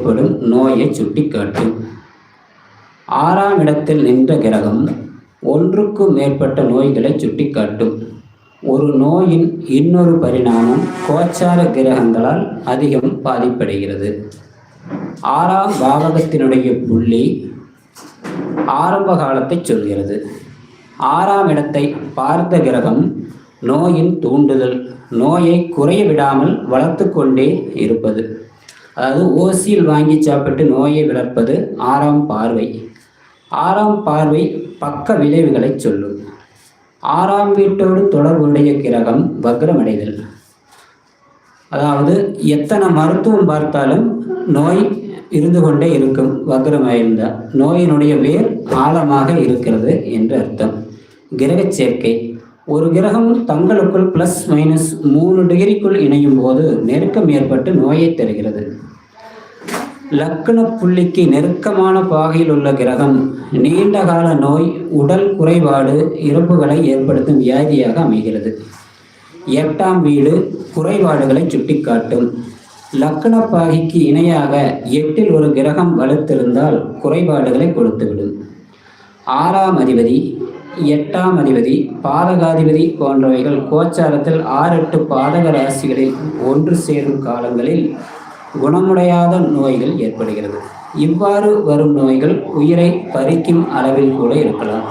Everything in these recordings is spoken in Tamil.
ஏற்படும் நோயை சுட்டிக்காட்டும். ஆறாம் இடத்தில் நின்ற கிரகம் ஒன்றுக்கு மேற்பட்ட நோய்களை சுட்டிக்காட்டும். ஒரு நோயின் இன்னொரு பரிணாமம் கோச்சார கிரகங்களால் அதிகம் பாதிப்படைகிறது. ஆறாம் பாவகத்தினுடைய புள்ளி ஆரம்ப காலத்தை சொல்கிறது. ஆறாம் இடத்தை பார்த்த கிரகம் நோயின் தூண்டுதல் நோயை குறைய விடாமல் வளர்த்து கொண்டே இருப்பது. அதாவது ஓசியில் வாங்கி சாப்பிட்டு நோயை வளர்ப்பது ஆறாம் பார்வை. ஆறாம் பார்வை பக்க விளைவுகளை சொல்லும். ஆறாம் வீட்டோடு தொடர்புடைய கிரகம் வக்ரமடைதல். அதாவது எத்தனை மருத்துவம் பார்த்தாலும் நோய் இருந்து கொண்டே இருக்கும் வக்ரமடைந்த நோயினுடைய வேர் ஆழமாக இருக்கிறது என்று அர்த்தம். கிரக சேர்க்கை. ஒரு கிரகம் தங்களுக்குள் ப்ளஸ் மைனஸ் மூணு டிகிரிக்குள் இணையும் போது நெருக்கம் ஏற்பட்டு நோயை தருகிறது. லக்ன புள்ளிக்கு நெருக்கமான பாகையில் உள்ள கிரகம் நீண்ட கால நோய் உடல் குறைபாடு இறப்புகளை ஏற்படுத்தும் வியாதியாக அமைகிறது. எட்டாம் வீடு குறைபாடுகளை சுட்டிக்காட்டும். லக்ன பாகைக்கு இணையாக எட்டில் ஒரு கிரகம் வலுத்திருந்தால் குறைபாடுகளை கொடுத்துவிடும். ஆறாம் அதிபதி எட்டாம் அதிபதி பாதகாதிபதி போன்றவைகள் கோச்சாரத்தில் ஆறு எட்டு பாதக ராசிகளில் ஒன்று சேரும் காலங்களில் குணமுடையாத நோய்கள் ஏற்படுகிறது. இவ்வாறு வரும் நோய்கள் உயிரை பறிக்கும் அளவில் கூட இருக்கலாம்.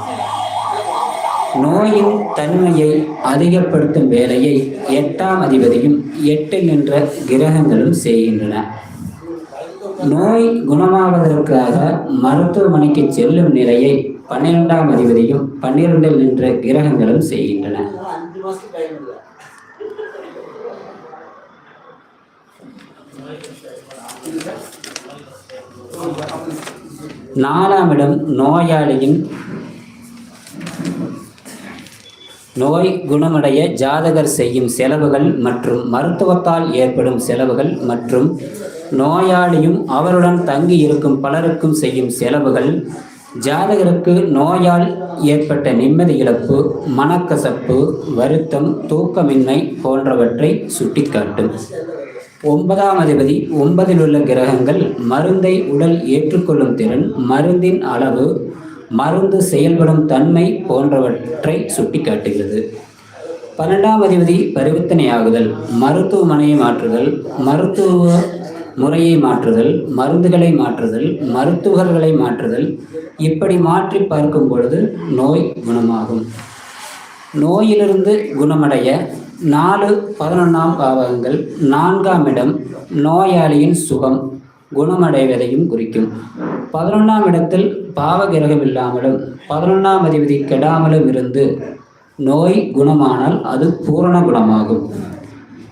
நோயின் தன்மையை அதிகப்படுத்தும் வேலையை எட்டாம் அதிபதியும் எட்டு நின்ற கிரகங்களும் செய்கின்றன. நோய் குணமாவதற்காக மருத்துவமனைக்கு செல்லும் நிலையை பன்னிரெண்டாம் அதிபதியும் பன்னிரெண்டில் நின்ற கிரகங்களும் செய்கின்றன. நாலாம் இடம் நோயாளியின் நோய் குணமடைய ஜாதகர் செய்யும் செலவுகள் மற்றும் மருத்துவத்தால் ஏற்படும் செலவுகள் மற்றும் நோயாளியும் அவருடன் தங்கி இருக்கும் பலருக்கும் செய்யும் செலவுகள் ஜாதகருக்கு நோயால் ஏற்பட்ட நிம்மதி இழப்பு மனக்கசப்பு வருத்தம் தூக்கமின்மை போன்றவற்றை சுட்டிக்காட்டும். ஒன்பதாம் அதிபதி ஒன்பதில் உள்ள கிரகங்கள் மருந்தை உடல் ஏற்றுக்கொள்ளும் திறன் மருந்தின் அளவு மருந்து செயல்படும் தன்மை போன்றவற்றை சுட்டிக்காட்டுகிறது. பன்னெண்டாம் அதிபதி பரிவர்த்தனையாகுதல் மருத்துவமனையை மாற்றுதல் மருத்துவ முறையை மாற்றுதல் மருந்துகளை மாற்றுதல் மருத்துவர்களை மாற்றுதல் இப்படி மாற்றி பார்க்கும் பொழுது நோய் குணமாகும். நோயிலிருந்து குணமடைய நாலு பதினொன்றாம் பாவகங்கள். நான்காம் இடம் நோயாளியின் சுகம் குணமடைவதையும் குறிக்கும். பதினொன்றாம் இடத்தில் பாவகிரகம் இல்லாமலும் பதினொன்றாம் அதிபதி கெடாமலும் இருந்து நோய் குணமானால் அது பூரண குணமாகும்.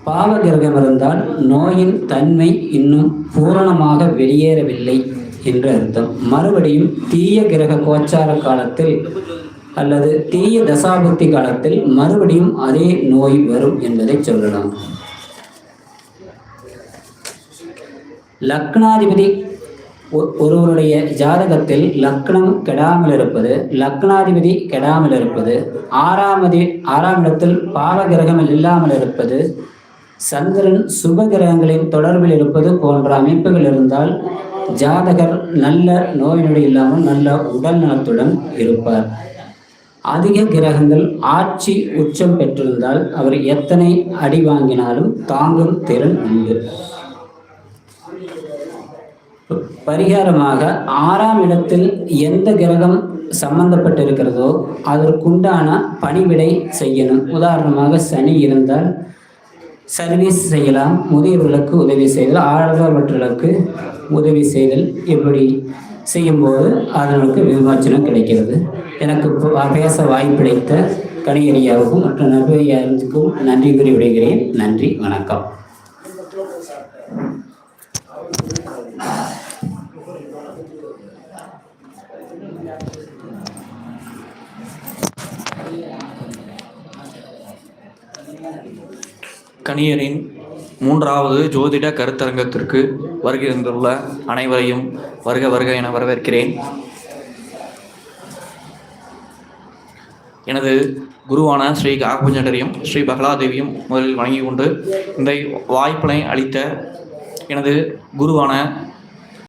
பாவகிரகம் இருந்தால் நோயின் தன்மை இன்னும் பூரணமாக வெளியேறவில்லை என்று அர்த்தம். மறுபடியும் தீய கிரக கோச்சார காலத்தில் அல்லது தீய தசாபக்தி காலத்தில் மறுபடியும் அதே நோய் வரும் என்பதை சொல்லலாம். லக்னாதிபதி ஒ- ஒருவருடைய ஜாதகத்தில் லக்னம் கெடாமல் இருப்பது லக்னாதிபதி கெடாமல் இருப்பது ஆறாம் ஆறாம் இடத்தில் பாவகிரகம் இல்லாமல் இருப்பது சந்திரன் சுப கிரகங்களின் தொடர்பில் இருப்பது போன்ற அமைப்புகள் இருந்தால் ஜாதகர் நல்ல நோய் நொடி இல்லாமல் நல்ல உடல் நலத்துடன் இருப்பார். அதிக கிரகங்கள் ஆட்சி உச்சம் பெற்றிருந்தால் அவர் எத்தனை அடி வாங்கினாலும் தாங்கும் திறன் உண்டு. பரிகாரமாக ஆறாம் இடத்தில் எந்த கிரகம் சம்பந்தப்பட்டிருக்கிறதோ அதற்குண்டான பணிவிடை செய்யணும். உதாரணமாக சனி இருந்தால் சர்வீஸ் செய்யலாம். முதியவர்களுக்கு உதவி செய்தால் ஆழ்வார்வர்களுக்கு உதவி செய்தல் இப்படி செய்யும்போது அதனுக்கு விமோச்சனம் கிடைக்கிறது. எனக்கு பேச வாய்ப்பளித்த கணிகரியாவுக்கும் மற்ற நபையாருக்கும் நன்றி கூறி விடுகிறேன் நன்றி வணக்கம். கணியரின் மூன்றாவது ஜோதிட கருத்தரங்கத்திற்கு வருகின்றுள்ள அனைவரையும் வருக வருக என வரவேற்கிறேன். எனது குருவான ஸ்ரீ காகுஞ்சண்டரையும் ஸ்ரீ பகலாதேவியும் முதலில் வணங்கி கொண்டு இந்த வாய்ப்பினை அளித்த எனது குருவான